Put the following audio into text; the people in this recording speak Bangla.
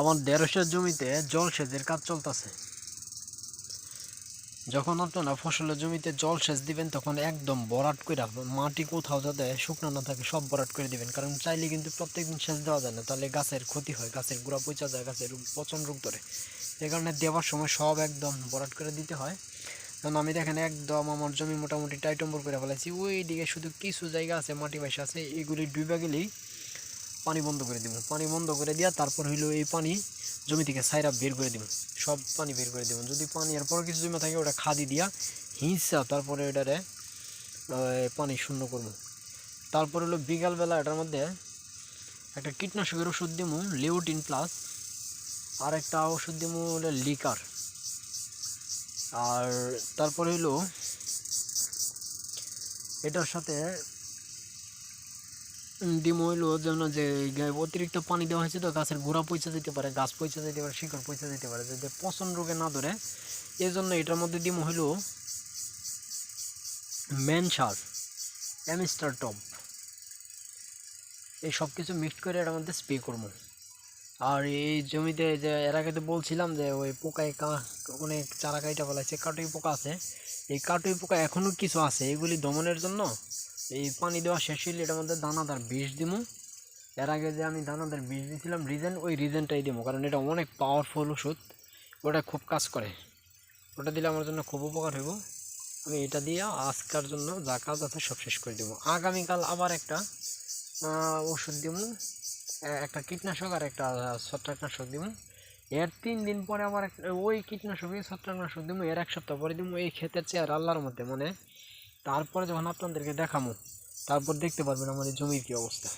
আমার দেড়শো জমিতে জল সেচের কাজ চলতেছে। যখন আপনারা ফসলের জমিতে জল সেচ দিবেন, তখন একদম ভরাট করে মাটি কোথাও যাতে শুকনো না থাকে, সব ভরাট করে দিবেন। কারণ চাইলে কিন্তু প্রত্যেকদিন সেচ দেওয়া যায় না, তাহলে গাছের ক্ষতি হয়, গাছের গোড়া পচা যায়, গাছের পচন রোগ ধরে। এই কারণে দেওয়ার সময় সব একদম ভরাট করে দিতে হয়। কারণ আমি দেখেন একদম আমার জমি মোটামুটি টাইটম্বর করে ফেলেছি ওই দিকে শুধু কিছু জায়গা আছে, মাটি বাইসা আছে, এগুলি ডুবে গেলেই পানি বন্ধ করে দিব। পানি বন্ধ করে দেওয়া তারপর হইল এই পানি জমি থেকে সাইরা বের করে দিব। সব পানি বের করে দিব। যদি পানি এরপর কিছু জমি থাকে ওটা খাদি দিয়া হিংসা তারপরে এটারে পানি শূন্য করব। তারপর হলো বিকালবেলা এটার মধ্যে একটা কীটনাশকের ওষুধ দিব লিওটিন প্লাস। আর একটা ওষুধ দিব হলো লিকার। আর তারপরে হইল এটার সাথে ডিম হইল যেন যে অতিরিক্ত পানি দেওয়া হয়েছে তো, গাছের গোড়া পয়সা যেতে পারে, গাছ পয়সা যেতে পারে, শিকড় পয়সা যেতে পারে। যাতে পচন রোগে না ধরে এই জন্য এটার মধ্যে ডিম হইল মেন সার অ্যামিস্টার টপ এই সব কিছু মিক্সড করে এটার মধ্যে স্প্রে করব। আর এই জমিতে যে, এর আগে তো বলছিলাম যে, ওই পোকায় কা অনেক চারা কাইটা ফেলাইছে, কাটুই পোকা আছে। এই কাটুই পোকা এখনও কিছু আছে, এগুলি দমনের জন্য এই পানি দেওয়া শেষ হলে এটার মধ্যে দানাদার বিষ দিমু। এর আগে যে আমি দানাদার বিষ দিয়েছিলাম রিজেন, ওই রিজেনটাই দিমু, কারণ এটা অনেক পাওয়ারফুল ওষুধ। ওটা খুব কাজ করে। ওটা দিলে আমার জন্য খুব উপকার হইব। আমি এটা দিয়ে আজকার জন্য যা কাজ আছে সব শেষ করে দেবো আগামীকাল আবার একটা ওষুধ দিব একটা কীটনাশক আর একটা ছত্রাকনাশক দিব এর তিন দিন পরে আবার ওই কীটনাশক ছত্রাকনাশক দিব এর এক সপ্তাহ পরে দিব এই ক্ষেতের চেয়ার আল্লাহর মধ্যে মানে তারপরে যখন আপনাদেরকে দেখামো তারপর দেখতে পারবেন আমাদের জমির কী অবস্থা।